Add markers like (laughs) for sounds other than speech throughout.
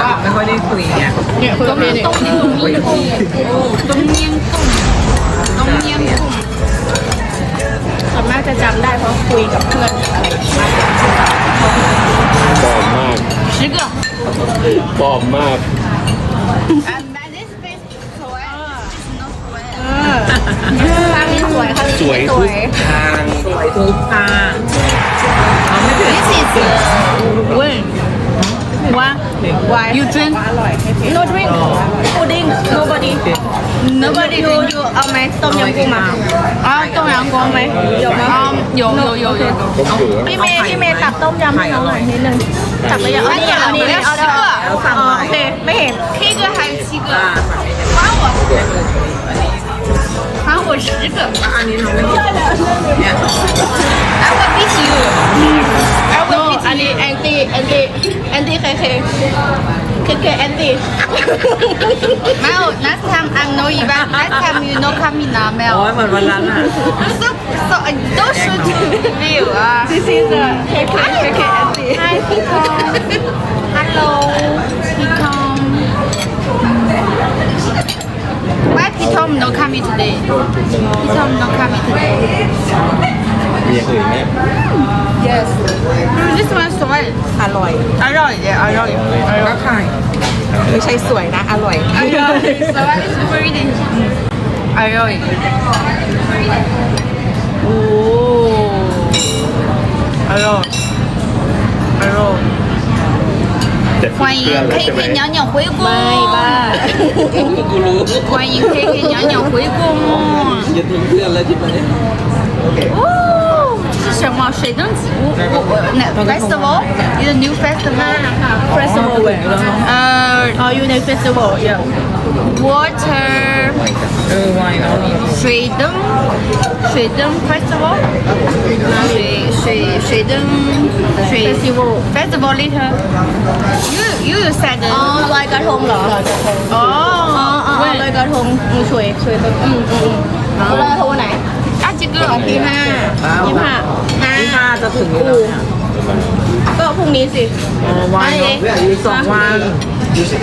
ว่าไม่ค่อยได้คุยเนี่ยเนี่ยต้มยำต้มยำกุ้งต้มยำกุ้งต้มยำกุ้งส่วนมากจะจำได้เพราะคุยกับเพื่อนอะไรมากปลอมมาก十个ปลอมมากข้างนี้สวยข้างนี้สวยสทุวกยทางสวยทุกทางเอาไม่ถึง This is when what Why you drink อร่อยให้เพ no drink pudding nobody nobody you drink you เอาไหมต้มยำกุ้งมา 啊ต้มยำกุ้งไหม 有吗啊有有有有 ต้มเขือ พี่เมย์พี่เมย์ตักต้มยำให้น้องหน่อยนิดนึงตักไปยังเอานี่เอานี่เอาเด้อ แล้วสั่ง อ๋อ ใหม่ โอเคไม่เห็น K 个还是七个 อ่า 还我还我十个 อันนี้น้องไม่กินเนี่ย I will beat Andy. Mel, last time I know you, but last time you know coming now, โอ้ย Mel. เหมือนวันนั้นอ่ะ So, so uh, uh, uh, I don't shoot you. This is a KK, KK Andy. hi, Picom. Hello, Picom. Why Picom not coming today? Picom not coming today. มีอย่างอื่นไหม hmm. Yes. This one's one สวย อร่อย อร่อยอร่อย ก็ไข่ ไม่ใช่สวยนะ อร่อย อร่อยสวย is pretty อร่อยโอ้อร่อยอร่อย แต่欢迎ขึ้นเครื่องแล้ว K ใช่ไหม K 娘娘回宫， ไม่บ้า กูรู้ 欢迎 K K 娘娘回宫。 จะทิ้งเพื่ อนแล้วใช่ไหม 哦，这是什么？水灯节？我我我那 festival is a new festival。 Festival แหวกแล้วเนาะ 呃 อ๋ออยู่ใน Festival เยอะ ，water เออไวน์แล้วนี่ 水灯水灯 festival。水水水灯水 Festival festival later。You you said อ๋อลอยกระทงเหรอลอยกระทง 哦 อ๋ออ๋อลอยกระทงอืมสวยสวยตัวอืมอืมอืมลอยกระทงวันไหน ก็วันที่ห้ายี่ห้าห้าที่ห้าจะถึงอยู่แล้วเนี่ยก็พรุ่งนี้สิ อ๋อวันเนอะอีกสองวัน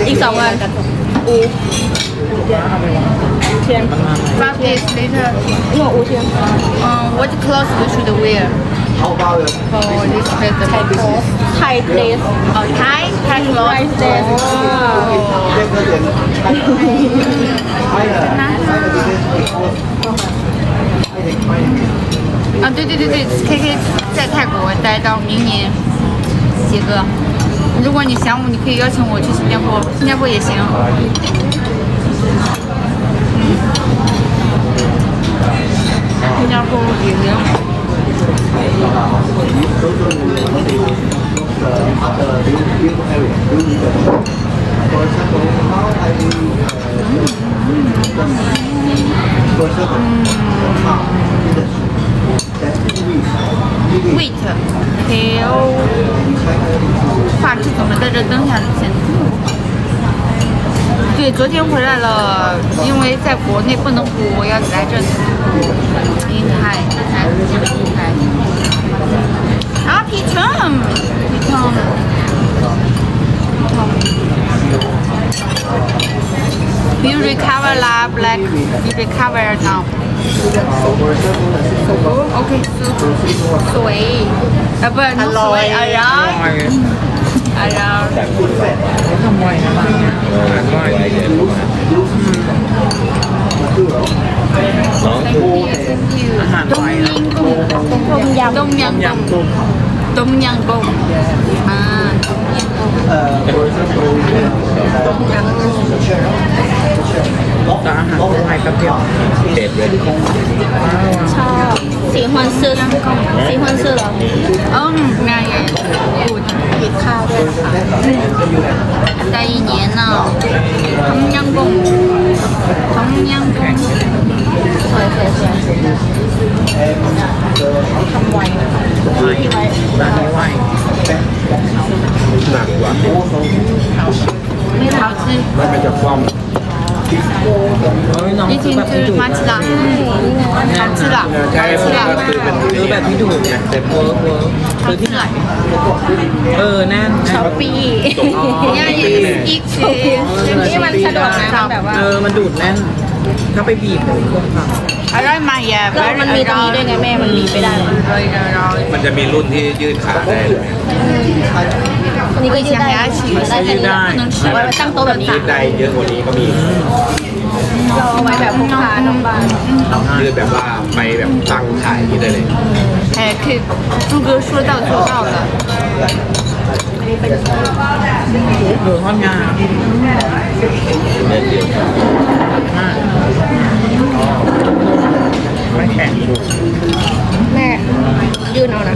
อีกสองวันอูเทียน five days later หัวอูเทียน um what clothes we should wear for this festival Thai dress oh Thai Thai Thai clothes dress oh. นะ 啊，对对对对，K K 在泰国待到明年几个。如果你想我，你可以邀请我去新加坡，新加坡也行。嗯，新加坡也行。嗯 waithell 质怎么在这灯下显得这么不好对昨天回来了因为在国内不能补我要来这里银泰来自金牌啊皮冲，皮冲，Peter，Peter，You recover la black, you recover now. Okay, so สวยเออเปิดอร่อยอร่อยอร่อยทำไวนะบ้ ต่ออาหารอะไรแป๊บเดียวเด็ดเลยสีฮวนซึสีฮวนซึเหรออ้อมไงกูกินข้าวด้วยค่ะได้เย็นอะทำยังกงทำยังกงสวยสวยสวยทำไวไวไวไวหนักกว่าไม่รู้กสิไม่เป็นจะคว่ำ ฮ้ยน้อง 已 ซื้อ 经 แบบที่ 就 ถูก 蛮吃的，好吃的， ใช่ 好 ผม 吃 ก็ 的。 ซื้อเป็น ซื้อแบบที่ถูกไงแต่เวิร์กเวิร์กซื้อที่ไหน เออแน่น ช้อปปี้ 人家也是一起， นี่มันสะดวกนะมันแบบว่า เออ มันดูดแน่น ถ้าไปบีบเครื่องท 而且买也 เรามันมีตรงนี้ด้วยไงแม่ มันมีไปได้ มันจะมีรุ่นที่ยืดขาได้เลย อันนี้ก็ยืดได้ 以前还要起， ไว้ตั้งโต๊ะแบบนี้ ยืดได้เยอะกว่านี้ก็มี เราเอาไว้แบบพกพานอกบ้าน ยืดแบบว่าไปแบบตั้งขายอย่างนี้ได้เลย 哎，可以，朱哥说到做到的。 ำดูทอดงา เดือนเดียว มากไม่แข็ง แม่ยืนเอานะ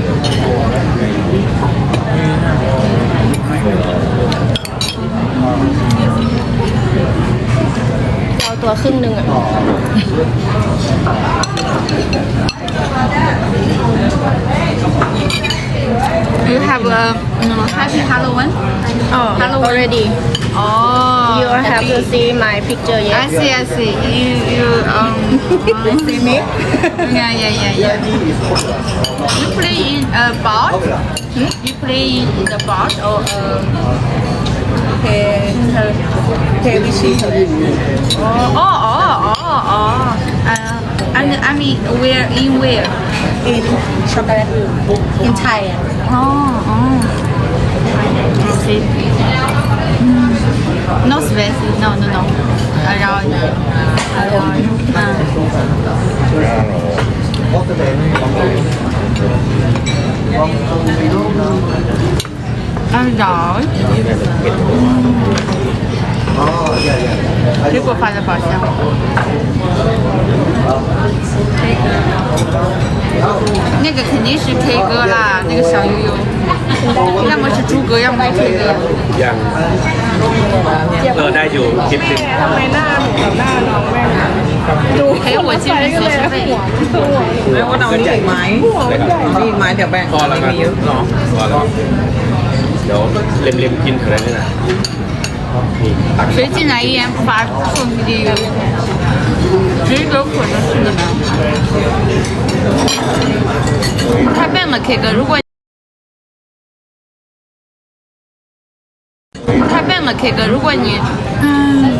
ตัวครึ่งหนึ่งอะ You have a um, happy Halloween? อ๋อ already Oh, you have to see my picture I yet see, I see. You, you, um, see me yeah, yeah, yeah, yeah. You play in a bar? Hmm? You play in the bar or um, okay okay see her oh, oh, oh, oh, oh. Uh, and I mean, where in where? in chocolate in Thai Oh, oh. I see. Mm. No spicy. No, no, no. Around. Around. Uh. Around. 水果放在包厢。那个肯定是 K 歌啦，那个小悠悠，要么是猪哥，要么是 K 歌。 ยังเออได้อยู่คลิปหนึง ทำไมหน้าหนูกับหน้าน้องแม่ดู 陪我进入学生会。 แล้วว่าเอานี่อีกไหมนี่อีกไหมเดี๋ยวแบ่ง พอแล้ว ไม่ ครับ มีเยอะหรอ พอแล้วเดี๋ยวเล็มๆกินอะไรนี่นะนี่ตัก 谁进来一言不发送出去一个谁给我可能是你的太笨了 k 哥如果你太笨了 k 哥如果你嗯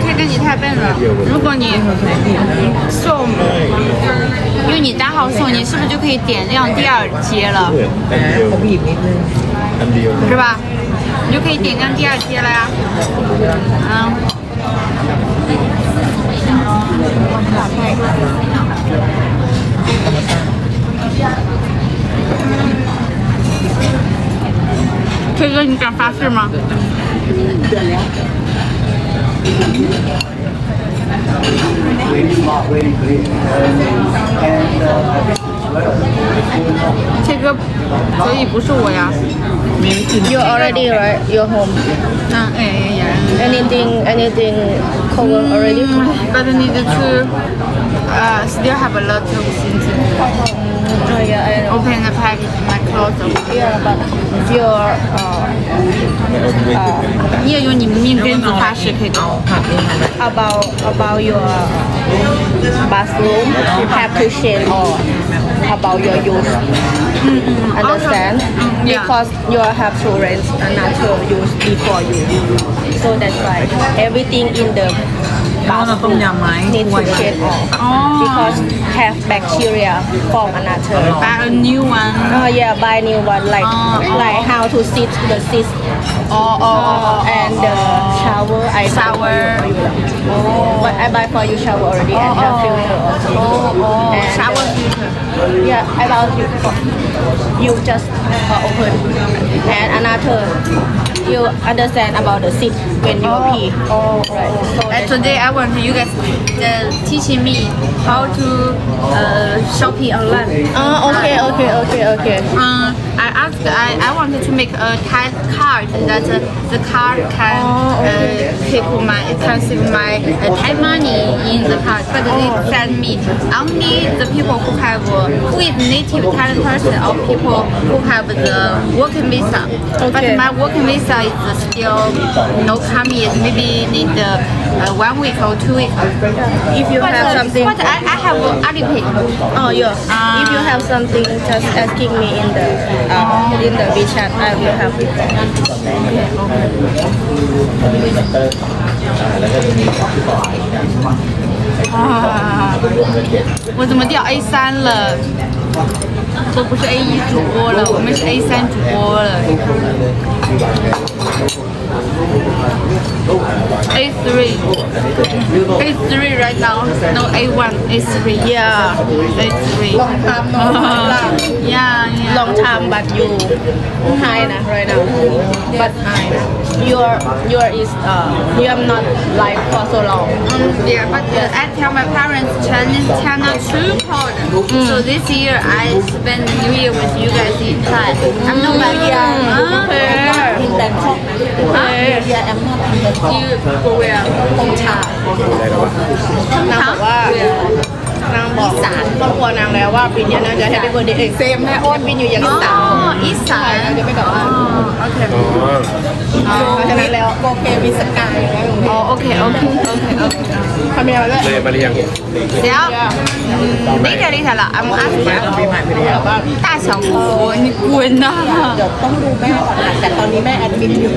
k 哥你太笨了如果你送用你单号送你是不是就可以点亮第二阶了是吧你就可以点亮第二阶了呀。嗯。K 哥，你敢发誓吗？ 这个可以不是我呀。You already right your home. Ah, anything? anything cover mm, already? But need to uh still have a lot of things. Oh, yeah, I know. Open the package in my closet. the Yeah, but your uh, uh, 业用你们命根子花式可以 about about your uh, bathroom have to share about your use. Understand? Mm, yeah. Because you have to rent to use before you. So that's why everything in the แล้วเราต้มยำไหม need ถ้วย to ไหม change off Oh. because have bacteria from another Buy a new one. Oh yeah, buy new one like Oh, oh. like how to sit the sit Oh, oh, oh, and the shower I buy Shower. for you. Oh. But I buy for you shower already and have filter also. Oh, oh. And, Shower uh, filter. Yeah, I buy you for you just uh, open and another you understand about the sit when you pee. Oh, right. So And that's- today I want you guys uh, teaching me how to uh, shopping online. Oh, okay, okay, okay, okay. Um, I asked, I, I wanted to make a Thai card that uh, the card can uh, keep my, can save my uh, Thai money in the card. But they said me only the people who have, uh, who is native Thai person or people who have the working visa. Okay. But my working visa is still no coming. Maybe need uh, uh, one week or two weeks. if you But, have uh, something but I, I have uh, Alipay. oh yeah Ah. if you have something just asking me in the uh, in the WeChat I will help you 啊，我怎么掉 A 三了？都不是 A 一主播了，我们是 A 三主播了。 A three, A three right now. No A one, A three. yeah A three. long time no long (laughs) Yeah, yeah. long time but you high right now but high na your your is uh you are not live for so long Um, yeah, but uh, I tell my parents Chinese channel too hard. So this year I spend New Year with you guys in Thai. I'm not back yet. okay In Bangkok. okay Yeah, I'm not in Bangkok. You go where? Hong Cha. อะไรนะวะ นางบอกว่า นางบอกครอบครัวนางแล้วว่าปีนี้นางจะให้ไปเบอร์เดย์เซมแม่อ้นบินอยู่อย่างอีสานอีสานนางจะไปกลับบ้านโอเคอ๋อเพราะฉะแล้วโอเคมีสกายแล้วโอเคโอเคโอเคโอเคทำยังไงด้วยเลยมาเรียงเดี๋ยวนี่แค่ดี๋ยวนี้เถอะละอัม่อัสเนี่ยตาสองคนกวนนะเดี๋ยวต้องดูแม่ก่อนแต่ตอนนี้แม่แอดมินอยู่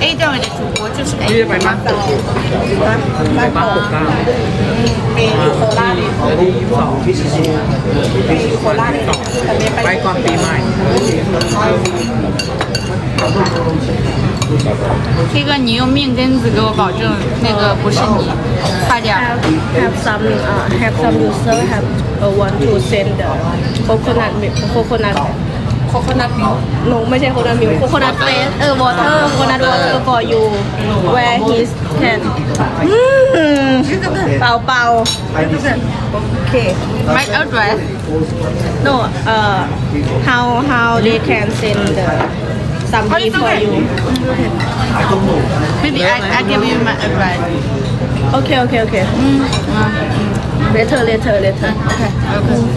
ไอ้เจ้าเนี่ยถูกว่าจะไปบ้านโตบ้านโตมีอยู่โคราชเองเออยู่โคราชเองแต่เมย์ไป ไปก่อนปีใหม่ 这个你用命根子给我保证，那个不是你，快点儿。 have have some uh, have some user have uh, want to send the coconut milk coconut Coconut milk no ไม่ใช่ coconut milk coconut face เออ water coconut water for you where his can อืมเป่าเป่าโอเค My address. no uh how how they can send the some Oh, gift it's for okay. you Maybe I I give you my address. okay okay okay 嗯啊 later later later OK OK。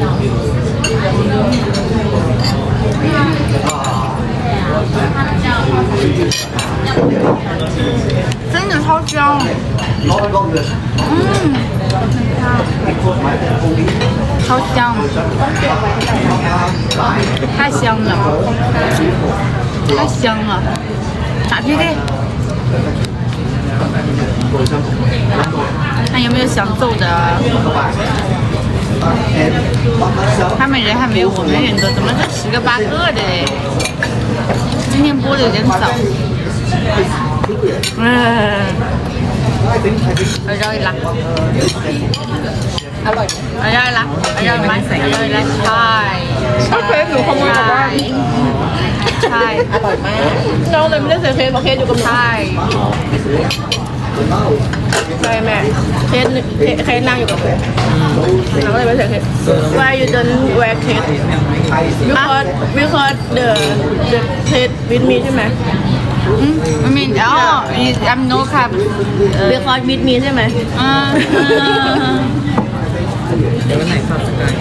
真的超香，嗯，超香，太香了，太香了，打 PK。看有没有想揍的？他们人还没有我们人多，怎么就十个八个的嘞？今天播的有点早。嗯，อร่อยละอร่อยอร่อยละอร่อยไหมอร่อยละใช่ใช่หนูขโมยจากบ้านใช่ อร่อยมากน้องเลยไม่ได้ใส่เคสเพราะเคสอยู่กับหนู ใช่ ใช่แม่เคสเคสเคสนั่งอยู่กับเค สน้องเลยไม่ใส่เคส Why you don't wear case because because the the case with me ใช่ไหมอืมไม่มีอ๋อ I'm no ครับเออ because with me ใช่ไหมอ่า เดี๋ยววันไหนฝากสกาย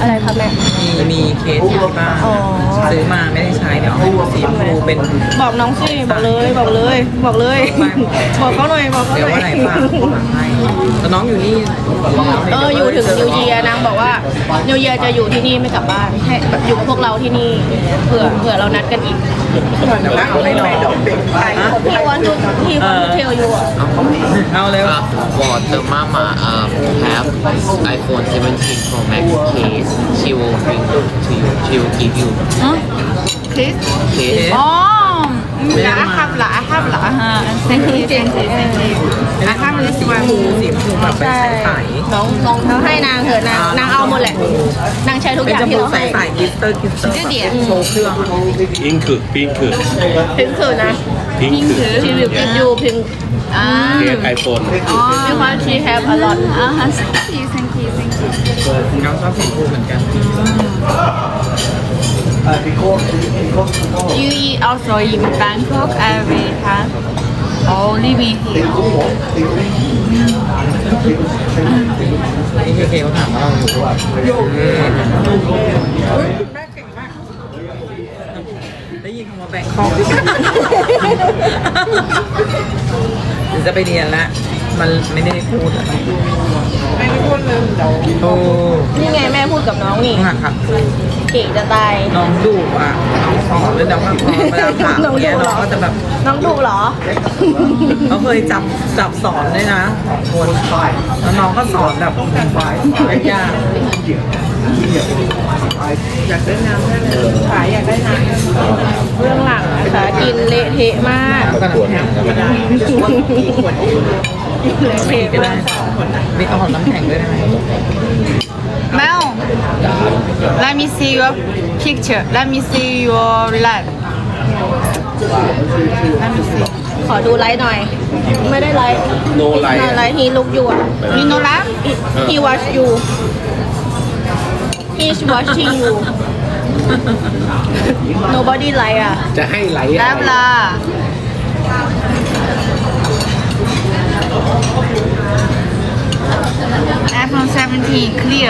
อะไรคะแม่ มีมีเคสที่บ้านอ๋อ ซื้อมาไม่ได้ใช้เดี๋ยวเอาให้ดูสีชมพูเป็น บอกน้องสิบอกเลยบอกเลยบอกเลย บอกเขาหน่อยบอกเขาเดี๋หยวน่อวันไหนยฝากฝากให้แต่น้องอยู่นี่เอออยู่ถึงนิวเยียนางบอกว่านิวเยียจะอยู่ที่นี่ไม่กลับบ้านให้แบบอยู่กับพวกเราที่นี่เผื่อเผื่อเรานัดกันอีกแต่ว่าเอาให้น้องพี่วันจุพี่วันเทลอยู่อะ เอาเร็ว Uh, for the mama um, have iPhone 17 Pro Max case, she will bring to you. She will give you อืม Kiss case. อ๋อแต่ I have ละ I have ละฮะ thank you thank you thank you I have this สีช one มพูสีชมพูแบบเป็นใสน้องน้องเขาให้นางเถอะนางนางเอาหมดแหละ นางใช้ทุกๆอเป็นย่างชมที่พูเราใสให้ ใสกิสเตอร์กิสเตอร์这点โชว์เครื่องพิงคือพิงคือพิงคือนะพิงคือชีวิตกินอยู่พิง อ่าเคสไอโฟนอ๋อ because she have a lot อ่า thank you thank you thank you น้องชอบสีชมพูเหมือนกัน You eat also in Bangkok every time or living here? นี่เคเคเขาถามว่าเราอยู่ได้ยินคำว่าแบงคอก หรือจะไปเรียนละ มันไม่ได้พูดอะไม่ได้พูดเลยโอ้นี่ไงแม่พูดกับน้องนี่ต้องหักครับ เก่งจะตาย น้องดุอะ น้องสอนเลยแต่ว่าพอเวลาถามน้องดุเนี่ยเหรน้อองก็จะแบบน้องดูเหรอ เขาเคยจับจับสอนด้วยนะคนแล้วน้องก็สอนแบบยากอยากได้น้ำได้เลยขายอยากได้น้ำเรื่องหลังนะคะกินเละเทะมากประกวดนะก็ไม่ได้เละไม่เทะก็ได้มากมีเอาของน้ำแข็งด้วยได้ไหม Mel, let me see your picture. Let me see your life. Let me see. ขอดูไลฟ์หน่อย ไม่ได้ไลฟ์โนไลนไลฟ์ฮีลุกอยู่อะ You know life? he watch you he's watching you nobody like อะ จะให้ไหล Life lah. iPhone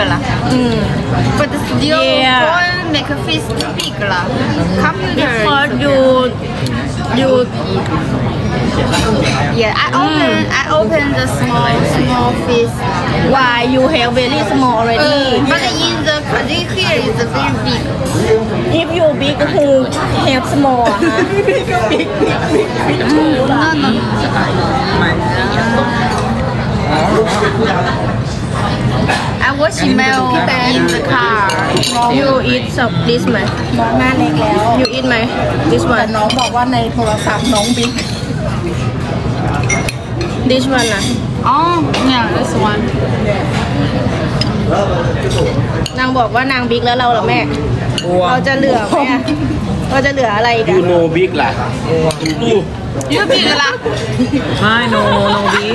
17 clear lah. อืม But still Yeah. phone make a face big lah. Computer. because you you Yeah, I open I open the small small face. why you have very small already Uh, but in the this here is very big. if you big who have small อะฮะ (laughs) No no. ไม่ I watch email in the car. you eat some this ไหมน้องหน้าเล็กแล้ว you eat ไหม this แต่ one น้องบอกว่าในโทรศัพท์น้องบิ๊ก this one นะ Oh yeah, this one. นางบอกว่านางบิ๊กแล้วเราเหรอแม่กลัวเราจะเหลือไหมอะเราจะเหลืออะไรอีกัยูนโนบิ๊กล่ะ You big lah. ไม่โนโนบี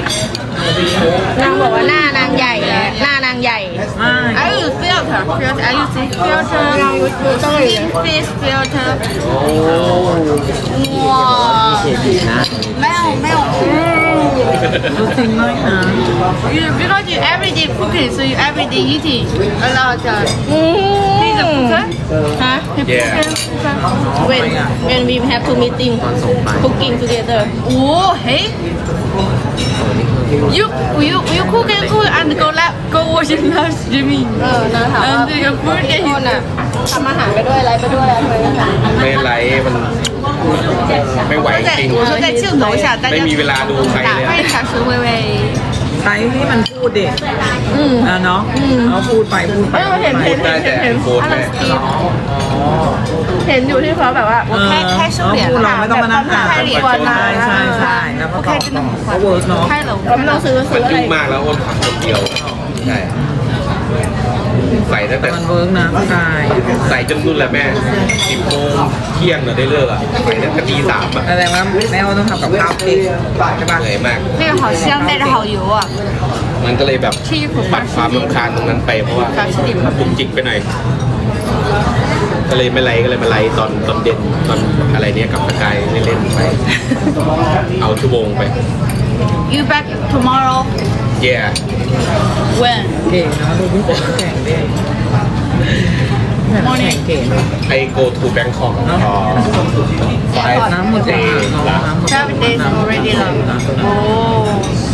นางบอกว่าหน้านางใหญ่แล้วหน้านาง ใหญ่ๆ I use filter filter I use filter thin face filter. Oh. ว้าเขียนดีนะ แมวแมว จริงน้อยนะ you because you everyday cooking so you everyday eating a lot of ม He's a cooker. ฮะ He Yeah. cooker. cooker. when when we have to meeting cooking together Oh, hey. You you you cook and cook and go lab go watch it live streaming. เออนางถามว่า And the food พี่ that โอน you อ่ะทำอาหารไปด้วยอะไรไปด้วยอะไรไปด้วย ไม่ไหลมันไม่ไหว 我 จริง 在我说在镜头下，大家 ไม่มีเวลาดูใคร 打 เลย 扮 อะ 一下是微微。 ใช้ที่มัน พูดเด็ก อืม อ่ะเนาะเขาพูดไปพูดไป เออเห็น พูดได้แต่โฟนแม่ เห็นอยู่ที่เขาแบบว่า 我开开收 เขา 敛 พูดเรา 了， ไม่ต้องมานั่งหา 开脸 ใช่ใช่ใช่แล้วก็ 我 ตอ 开 บ 真 ต่ 的 อ 很 เขาเวิร์กเนาะ 快，开了我 เราไม่ต้องซื้อ มั ซื้ น ออะไร ยุ่งมากแล้วอ้นทำคนเดียว ใช่ ใส่ตั้งแต่ มันเวิร์กนะกาย ใส่จนนู่นแหละแม่สิบโมงเที่ยงเนอะได้เลิกอ่ะใส่ตั้งแต่ตีสามอ่ะ แสดงว่าแม่ว่าต้องทำกับข้าวเองใช่ปะ เหนื่อยมาก 那个好香，带着好油啊！ มันก็เลยแบบปัดความรำคาญตรงนั้นไปเพราะว่าปุกจิกไปหน่อย ก็เลยไม่ไลก็เลยไม่ไลตอนตอนเด่นตอนอะไรเนี้ยกับสกายเล่นๆไป เอาชั่วโมงไป you back tomorrow yeah when เก่นะดูพี่แข่งเด้ morning เก่ง I go to Bangkok five days seven days already long oh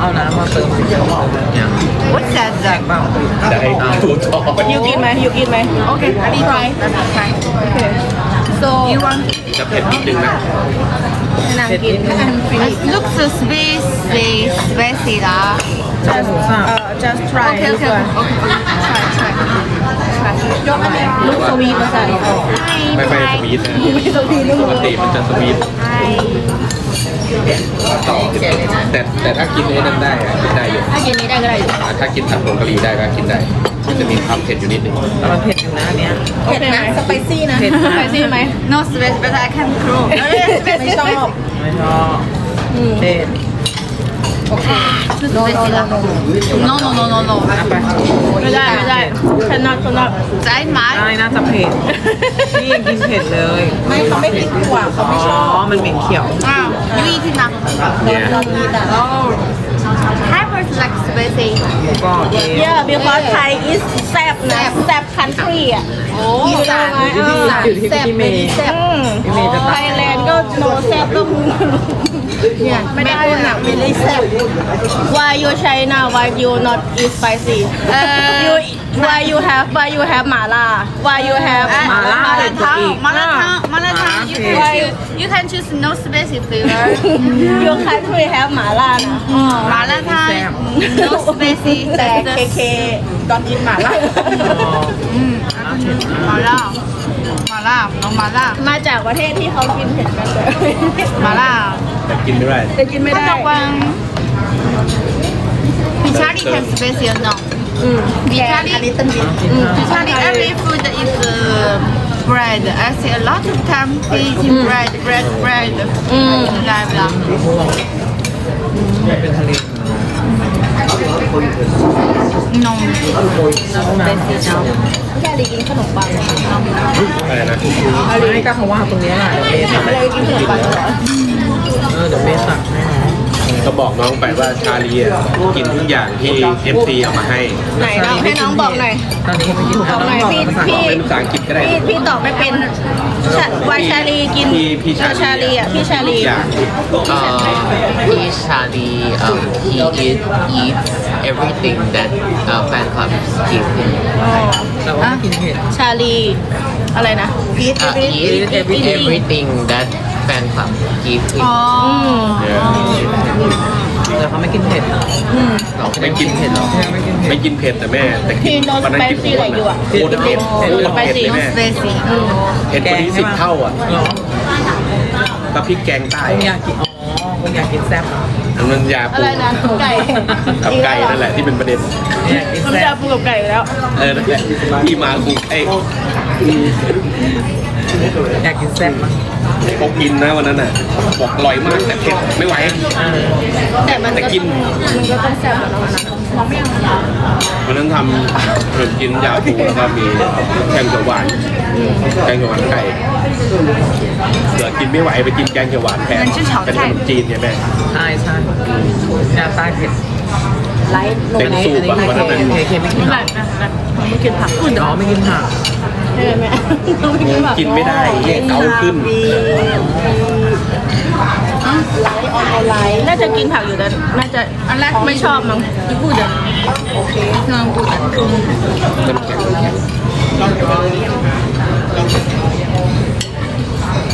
เลยน้องน้ำหมด Seven days already long. Oh. น้องเอาน้ำมาเติมอย่าง What's that? แจก that? เปล่าได้ทูทอยูกินไหมยูกินไหม Okay, let me try. Let me try. so You want? จะเผ็ดนิดนึงนะให้นางกิน It looks spicy, spicy lah. ใช่หมูสับเอ่อ just try Okay, ดี okay, กว่า okay. Try, try. Try. ลูกสวีทภาษา Hi, ไม่ไม่ส hi. วีทนะปกติมันจะสวีท Hi. ต่อแต่แต่ถ้ากินไอ้นั่นได้อะกินได้อยู่ถ้ากินนี้ได้ก็ได้อยู่อะถ้ากินผัดผงกะหรี่ได้ก็กินได้มันจะมีความเผ็ดอยู่นิดนึงแต่มันเผ็ดอยู่นะอันเนี้ยโอเคไหมสไปซี่นะเผ็ดไปซี่ไหม No spicy, but I can grow. ไม่ชอบไม่ชอบเผ็ด No, no, no, no, no, no, no. ไม่ได้ไม่ได้ฉันนอนฉันนอน Sein ได้ Mal. น่าจะเผ็ด นี่กินเผ็ดเลย ไม่เขาไม่กินถั่วเขาไม่ชอบมันเหม็นเขียว Ah, you eat now. เรามีแต่ Hyper like spicy. ก็โอเคเยอะ because Thai is แซ่บนะแซ่บ country อะ Oh, อีสาน อยู่ที่แซ่บ พี่เมย์ อืม พี่เมย์จะตัด Thailand โนแซ่บก็มูเนี่ยไม่ได้หนักมิได้แซ่บ Why you China Why you not eat spicy You Why you have Why you have หมาล่า Why you have หมาล่า Malatang, malatang, malatang. You can choose. You can choose no spicy flavor. You can choose have หมาล่านะ Malatang, no spicy. แต่ KK ตอนกินหมาล่า Malatang. มาล่าน้องมาล่ามาจากประเทศที่เขากินเผ็ดกันเลยมาล่าแต่กินไม่ได้แต่กินไม่ได้ระวังพิชารีแคนสเปเชียลน้องพิชารีอันนี้ตึงดิพิชารี every food is bread I see a lot of time eating bread bread bread อืมได้เวลาเป็นทะเล No. แค่ได้กินขนมปังอะไรนะไม่ก็เขาว่าตรงนี้แหละเดี๋ยวเมไม่ได้กินขนมปังเหรอเออเดี๋ยวเมสั่งให้ก็บอกน้องไปว่าชาลีอะกินทุกอย่างที่ FC เอามาให้ไหนน้องให้น้องบอกหน่อยตอนนี้ไม่กินบอกหน่อยพี่พี่เป็นภาษาอังกฤษก็ได้พี่พี่ตอบไม่เป็นวายชาลีกินพี่ชาลีอะพี่ชาลีทุกอย่าง Uh, he Charlie, um, he eat, eat everything that uh, fan clubs give him. แต่ว่าไม่กินเผ็ด ชาลี อะไรนะ Uh, he eats everything that fan club give him. Oh. แต่เขาไม่กินเผ็ดไม่กินเผ็ดหรอไม่กินเผ็ไม่ดกินเผ็ดแต่แม่ แต่กิพี่นโนวันนั้นกิน spicy อะไรอยู่อะโคตรเผ็ดโอ้โคตรเผ็ดเลย No แม่ spicy. เผ็ดกว่านี้สิบเท่าอะหรอกับพริกแกงใต้ คงอยากกิน อ๋อคงอยากกินแซ่บ อันนั้นยาปูอะไรนะไก่กับไก่นั่นแหละที่เป็นประเด็นอยากกินน้ำแซ่ยาบปูกับไก่อยู่แล้ว เออนั่นแหละที่มากูไอ้อยากกินแซ่บมั้งพกกินนะวันนั้นน่ะบอกอร่อยมากแต่เผ็ดไม่ไหวแต่มันแต่ก็กินมันก็ต้องแซ่บเหมือนกันนะวันนั้นทำขนมจีนยาปูแล้วก็มีแกงเขียวหวาน แกงเขียวหวานไก่เหลือกินไม่ไหวไปกินแกงเขียวหวานแทนเป็นขนมจีนใช่ไหม ใช่ใช่ยาใต้เผ็ดไลท์เต็มสูบอะวันนั้นน่ะเคเคไม่กินหรอไม่กินผักอ๋อไม่กินผักใช่ไหมต้องไม่กินผักกินไม่ได้เหี้ยเกาขึ้นไลท์ออนไลน์น่าจะกินผักอยู่แต่น่าจะอันแรกไม่ชอบมั้งที่พูดอะ No good. น้ำแข็ง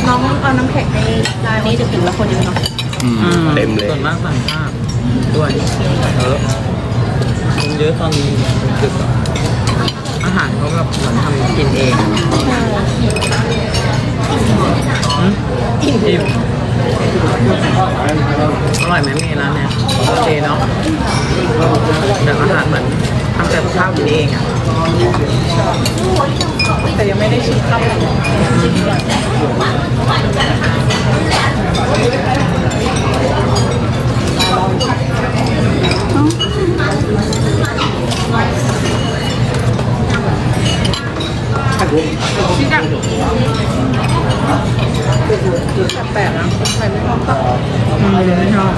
น้องเอาน้ำแข็ง ในร้านนี้จะกินแล้วคนเยอะเนาะเต็มเลยส่วนมากสั่งข้าวด้วยเออคนเยอะตอนนี้ดึกอะอาหารเขาแบบเหมือนทำกินเองอืมอิ่มอิ่มอร่อยไหมเมย์ร้านเนี้ยโอเคเนาะแต่อาหารเหมือนทำแต่ข้าวกินเองอะแต่ยังไม่ได้ชิมข้าวเลย แปลกนะคนไทยไม่ชอบข้าวอืมไม่ชอบ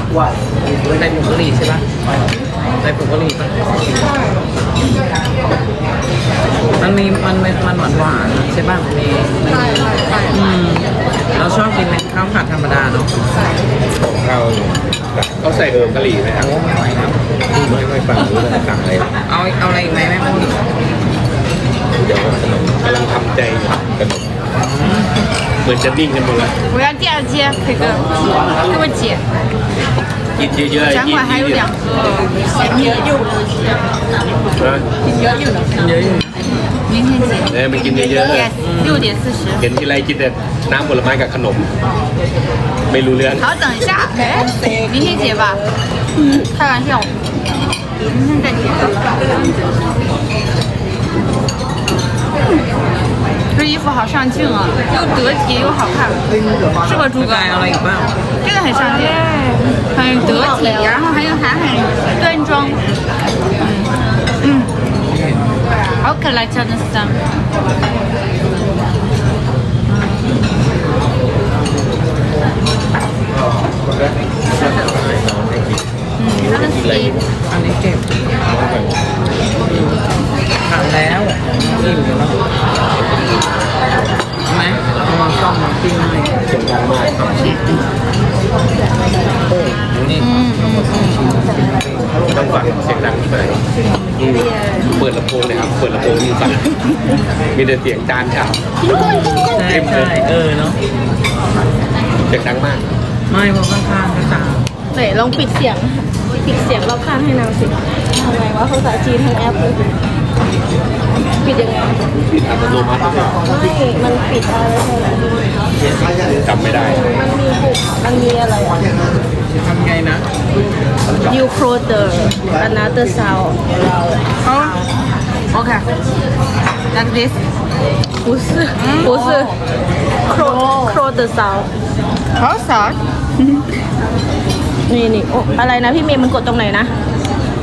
ใส่ผงกะหรี่ใช่ปะใส่ผงกะหรี่ปะมันมีมันมันมันหวานหวานๆใช่ปะมีใช่ใช่ใช่อืมเราชอบกินเป็นข้าวผัดธรรมดาเนาะเขาเขาใส่ผงกะหรี่ไหมครับโอ้ไม่ไหวแล้วไม่ไม่ฟังรู้เลยสั่งอะไรเอาเอาอะไรอีกไหมแม่พูด เดี๋ยวขนมกำลังทำใจอยู่ขนมเหมือนจะนิ่งกันหมดแล้ว 我要第二间，可哥，给我姐， กินเยอะๆ 展 กิน 馆还有 เย 两 อะ 个咸米， ๆนะ กินเยอะอยู่นะ เยอะอยู่ 明天结。 เออมันกินเยอะ Yes，六点四十。 ๆเห็นทีไรกินแต่น้ำผลไม้กับขนม ไม่รู้เรื่อง 好，等一下，哎，明天结吧。开玩笑，明天再结。 这衣服好上镜啊又得体又好看。适合诸葛亮了一没有真的很上镜。很得体然后还有还很端庄。嗯嗯。好可爱穿的是嗯。好的嗯好的 ก็บทานแล้วอิ่มแล้วใช่ไหมเอามาซ่อมมาปิ้งให้เสียงดังมากครับนี่ต้องฟังเสียงดังที่ไหนเปิดลำโพงเลยครับ เปิดลำโพงมีฟังมีแต่เสียงจานครับใช่ใช่เออเนาะเสียงดังมาก ไม่เพราะข้างๆก็ตามไหนลองปิดเสียง ปิดเสียงรอบข้างให้นางสิทำไงวะภาษาจีนทั้งแอปเลย ปิดยังไง ปิดอัตโนมัติหรือเปล่า ไม่ มันปิดอะไรใช่ไหม จำไม่ได้ มันมีปุ่มมันมีอะไรอะ ทำไงนะ You close the another sound 好，OK。Like this，不是不是 close close the sound 好少。 นี่นี่โอ้อะไรนะพี่เมย์มันกดตรงไหนนะ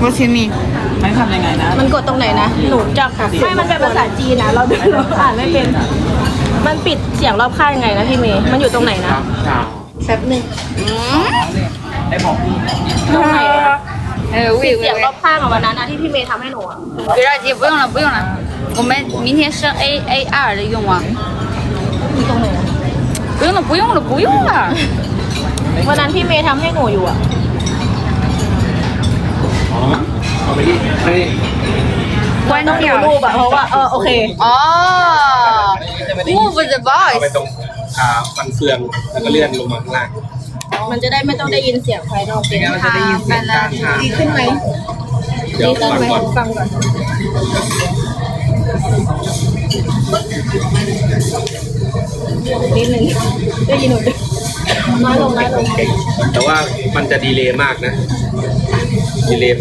我请你。 ไม่ทำยังไงนะ มันกดตรงไหนนะ หนูจับไม่ มันเป็นภาษาจีนนะ เราดูเราอ่านไม่เป็น มันปิดเสียงรอบข้างยังไงนะพี่เมย์ มันอยู่ตรงไหนนะแป๊บหนึง ได้บอกพี่ ตรงไหนอะ 呃，我 ปิ 以 ดเสียงร 为 อบข้างอะวันนั้นนะที่พี่เมย์ทำให้หนูอะ 别着急，不用了，不用了。我们明天升 A A 二的用啊。 อยู่ตรงไหนอะ 不用了，不用了，不用了。 วันนั้นพี่เมย์ทำให้หนูอยู่อะ ไม่ได้ไม่ได้ว่ต้องดูรูปอะเพราะว่าเออโอเคอ๋อ Move with the voice ตรงอ่าฟันเฟืองแล้วก็เลื่อนลงมาข้างล่างมันจะได้ไม่ต้องได้ยินเสียงภายนอกเสีนทางงั้นเราจดียงการหาดีขึ้นไหมเดี๋ยวฟังก่อนนิดนึงได้ยินหนูด้อยลงน้ลงแต่ว่ามันจะดีเลย์มากนะดีเลย์